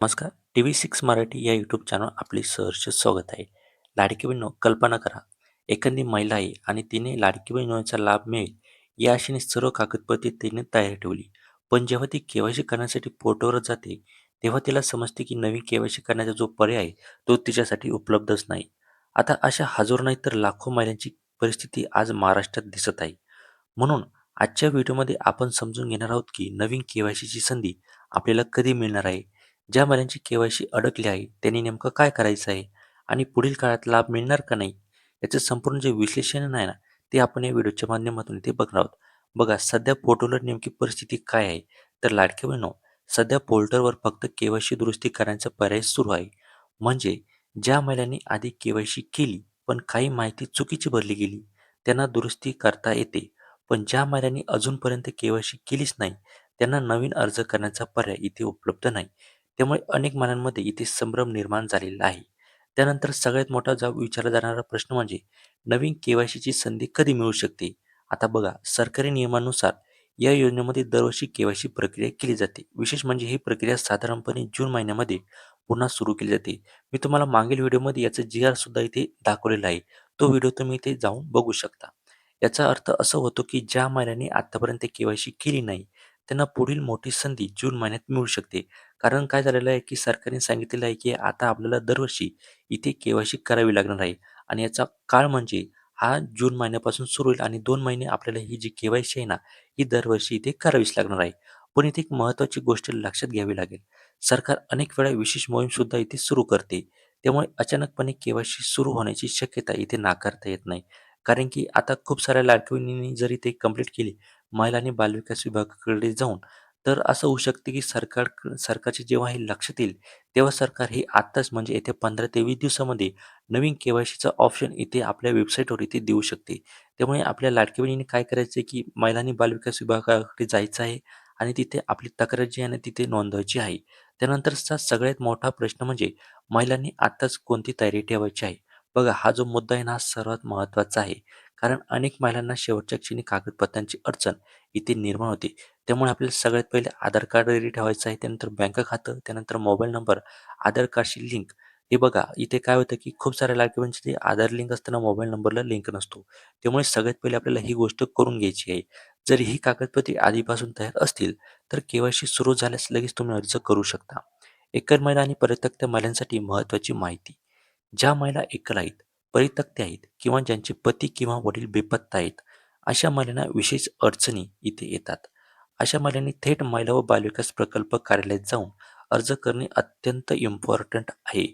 नमस्कार. T V six Marathi या YouTube channel आपले सहर्ष स्वागत आहे. लाडकी बहिणो कल्पना करा. एखादी महिला आहे आणि तिने लाडकी बहिणीचा लाभ मिळेल या आशेने सर्व कागदपत्रे तिने तयार ठेवली. पण जेव्हा ती केवायसी करण्यासाठी पोर्टवर जाते तेव्हा तिला समजते की नवीन केवायसी करण्याचा जो पर्याय आहे तो तिच्यासाठी उपलब्धच नाही. आता अशा हजारो नाही तर लाखो महिलांची परिस्थिती आज महाराष्ट्रात दिसत आहे. म्हणून आजच्या व्हिडिओमध्ये आपण समजून घेणार आहोत की नवीन केवायसीची संधी आपल्याला कधी मिळणार आहे? ज्या महिलांची केवायसी अडकली आहे त्यांनी नेमकं काय करायचं आहे आणि पुढील काळात लाभ मिळणार का नाही याचं संपूर्ण जे विश्लेषण आहे ना ते आपण या व्हिडिओच्या माध्यमातून इथे बघणार आहोत. बघा सध्या पोर्टलवर नेमकी परिस्थिती काय आहे? तर लाडके बहिणो सध्या पोर्टलवर फक्त केवायसी दुरुस्ती करण्याचा पर्याय सुरू आहे. म्हणजे ज्या महिलांनी आधी केवायसी केली पण काही माहिती चुकीची भरली गेली त्यांना दुरुस्ती करता येते. पण ज्या महिलांनी अजूनपर्यंत केवायसी केलीच नाही त्यांना नवीन अर्ज करण्याचा पर्याय इथे उपलब्ध नाही. त्यामुळे अनेक मनांमध्ये इथे संभ्रम निर्माण झालेला आहे. त्यानंतर सगळ्यात मोठा जाब विचारला जाणारा प्रश्न म्हणजे नवीन केवायसीची संधी कधी मिळू शकते? आता बघा सरकारी नियमानुसार या योजनेमध्ये दरवर्षी केवायसी प्रक्रिया केली जाते. विशेष म्हणजे ही प्रक्रिया साधारणपणे जून महिन्यामध्ये पुन्हा सुरू केली जाते. मी तुम्हाला मागील व्हिडिओमध्ये याचं जी आर सुद्धा इथे दाखवलेला आहे. तो व्हिडिओ तुम्ही इथे जाऊन बघू शकता. याचा अर्थ असं होतो की ज्या महिन्यांनी आतापर्यंत केवायसी केली नाही त्यांना पुढील मोठी संधी जून महिन्यात मिळू शकते. कारण काय झालेलं आहे की सरकारने सांगितलेलं आहे की आता आपल्याला दरवर्षी इथे केवायसी करावी लागणार आहे. आणि याचा काळ म्हणजे हा जून महिन्यापासून सुरू होईल आणि दोन महिने आपल्याला ही जी केवायसी आहे ना ही दरवर्षी इथे करावीच लागणार आहे. पण इथे एक महत्त्वाची गोष्ट लक्षात घ्यावी लागेल. सरकार अनेक वेळा विशेष मोहीम सुद्धा इथे सुरू करते. त्यामुळे अचानकपणे केवायसी सुरू होण्याची शक्यता इथे नाकारता येत नाही. कारण की आता खूप साऱ्या लाडकवणींनी जरी ते कंप्लीट केली महिला आणि बालविकास विभागाकडे जाऊन तर असं होऊ शकते की सरकार सरकारचे जेव्हा हे लक्षात येईल तेव्हा सरकार हे आत्ताच म्हणजे येत्या पंधरा ते वीस दिवसामध्ये नवीन के वाय सीचा ऑप्शन इथे आपल्या वेबसाईटवर इथे देऊ शकते. त्यामुळे आपल्या लाडक्या बहिणीने काय करायचं आहे की महिलांनी बालविकास विभागाकडे जायचं आहे आणि तिथे आपली तक्रार जी आहे ना तिथे नोंदवायची आहे. त्यानंतरचा सगळ्यात मोठा प्रश्न म्हणजे महिलांनी आत्ताच कोणती तयारी ठेवायची आहे? बघा हा जो मुद्दा आहे ना हा सर्वात महत्त्वाचा आहे. कारण अनेक महिलांना शेवटच्या क्षणी कागदपत्रांची अडचण इथे निर्माण होते. त्यामुळे आपल्याला सगळ्यात पहिले आधार कार्ड रेडी ठेवायचं आहे त्यानंतर बँक खातं त्यानंतर मोबाईल नंबर आधार कार्डशी लिंक हे बघा इथे काय होतं की खूप साऱ्या लाडक्यांचे ते आधार लिंक असताना मोबाईल नंबरला लिंक नसतो. त्यामुळे सगळ्यात पहिले आपल्याला ही गोष्ट करून घ्यायची आहे. जर ही कागदपत्रे आधीपासून तयार असतील तर केवायसी सुरू झाल्यास लगेच तुम्ही अर्ज करू शकता. एकल महिला आणि परित्यक्त महिलांसाठी महत्त्वाची माहिती. ज्या महिला एकल आहेत परित्यक्ते आहेत किंवा ज्यांचे पती किंवा वडील बेपत्ता आहेत अशा महिलांना विशेष अडचणी इथे येतात. अशा महिलांनी थेट महिला व बालविकास प्रकल्प कार्यालयात जाऊन अर्ज करणे अत्यंत इम्पॉर्टंट आहे.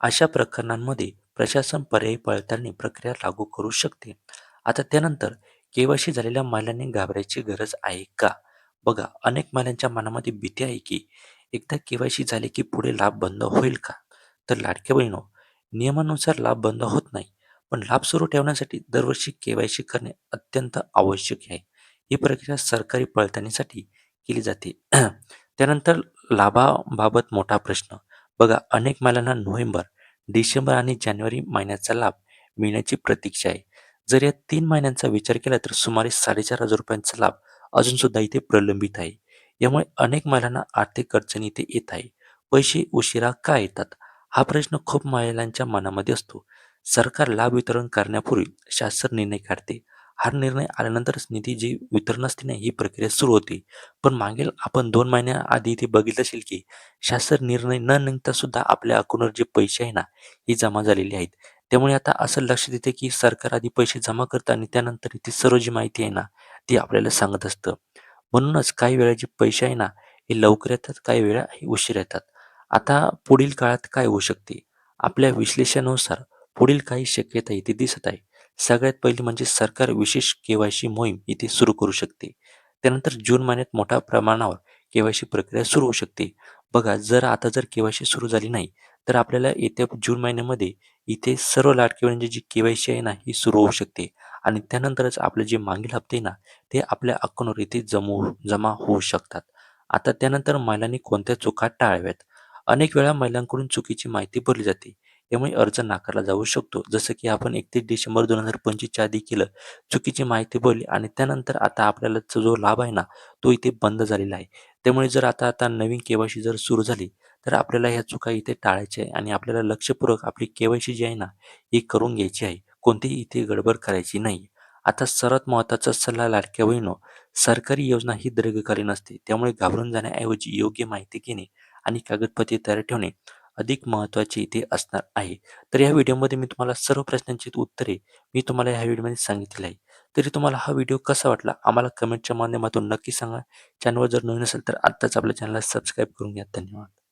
अशा प्रकरणांमध्ये प्रशासन पर्यायी पडताळणी प्रक्रिया लागू करू शकते. आता त्यानंतर केवायसी झालेल्या महिलांनी घाबरायची गरज आहे का? बघा अनेक महिलांच्या मनामध्ये भीती आहे की एकदा केवायसी झाले की पुढे लाभ बंद होईल का? तर लाडक्या बहिणो नियमानुसार लाभ बंद होत नाही. पण लाभ सुरू ठेवण्यासाठी दरवर्षी केवायसी करणे अत्यंत आवश्यक आहे. ही प्रक्रिया सरकारी पडताळणीसाठी केली जाते. त्यानंतर लाभाबाबत मोठा प्रश्न. बघा अनेक महिलांना नोव्हेंबर डिसेंबर आणि जानेवारी महिन्याचा लाभ मिळण्याची प्रतीक्षा आहे. जर या तीन महिन्यांचा विचार केला तर सुमारे साडेचार हजार रुपयांचा लाभ अजून सुद्धा इथे प्रलंबित आहे. यामुळे अनेक महिलांना आर्थिक अडचणी इथे येत आहे. पैसे उशिरा का येतात? हा प्रश्न खूप महिलांच्या मनामध्ये असतो. सरकार लाभ वितरण करण्यापूर्वी शासन निर्णय काढते. हा निर्णय आल्यानंतरच निधी जी वितरण असते ना ही प्रक्रिया सुरू होते. पण मागील आपण दोन महिन्याआधी इथे बघितलं असेल की शासन निर्णय न निघता सुद्धा आपल्या अकाउंटवर जे पैसे आहे ना ही जमा झालेली आहेत. त्यामुळे आता असं लक्ष देते की सरकार आधी पैसे जमा करतं आणि त्यानंतर ती सर्व जी माहिती आहे ना ती आपल्याला सांगत असतं. म्हणूनच काही वेळा जे पैसे आहे ना हे लवकर येतात काही वेळा हे उशीर येतात. आता पुढील काळात काय होऊ शकते? आपल्या विश्लेषणानुसार पुढील काही शक्यता इथे दिसत आहे. सगळ्यात पहिली म्हणजे सरकार विशेष केवायसी मोहीम इथे सुरू करू शकते. त्यानंतर जून महिन्यात मोठ्या प्रमाणावर केवायसी प्रक्रिया सुरू होऊ शकते. बघा जर आता जर केवायसी सुरू झाली नाही तर आपल्याला येत्या जून महिन्यामध्ये इथे सर्व लाडकी म्हणजे जी केवायसी आहे ना ही सुरू होऊ शकते. आणि त्यानंतरच आपले जे मागील हप्ते ना ते आपल्या अकाउंटवर इथे जमू जमा होऊ शकतात. आता त्यानंतर महिलांनी कोणत्या चुका टाळाव्यात? अनेक वेळा महिलांकडून चुकीची माहिती भरली जाते. यामुळे अर्ज नाकारला जाऊ शकतो. जसं की आपण एकतीस डिसेंबर दोन हजार पंचवीसच्या आधी केलं चुकीची माहिती भरली आणि त्यानंतर आता आपल्याला जो लाभ आहे ना तो इथे बंद झालेला आहे. त्यामुळे जर आता आता नवीन केवायसी जर सुरू झाली तर आपल्याला ह्या चुका इथे टाळायच्या आहे आणि आपल्याला लक्षपूर्वक आपली केवायसी जी आहे ना ही करून घ्यायची आहे. कोणतीही इथे गडबड करायची नाही. आता सर्वात महत्त्वाचा सल्ला लाडक्या बहिणो सरकारी योजना ही दीर्घकालीन असते. त्यामुळे घाबरून जाण्याऐवजी योग्य माहिती घेणे आणि कागदपत्रे तयार ठेवणे अधिक महत्त्वाचे इथे असणार आहे. तर या व्हिडिओमध्ये मी तुम्हाला सर्व प्रश्नांची उत्तरे मी तुम्हाला ह्या व्हिडिओमध्ये सांगितले आहे. तरी तुम्हाला हा व्हिडिओ कसा वाटला? आम्हाला कमेंटच्या माध्यमातून नक्की सांगा. चॅनलवर जर नवीन असेल तर आत्ताच आपल्या चॅनलला सबस्क्राईब करून घ्या. धन्यवाद.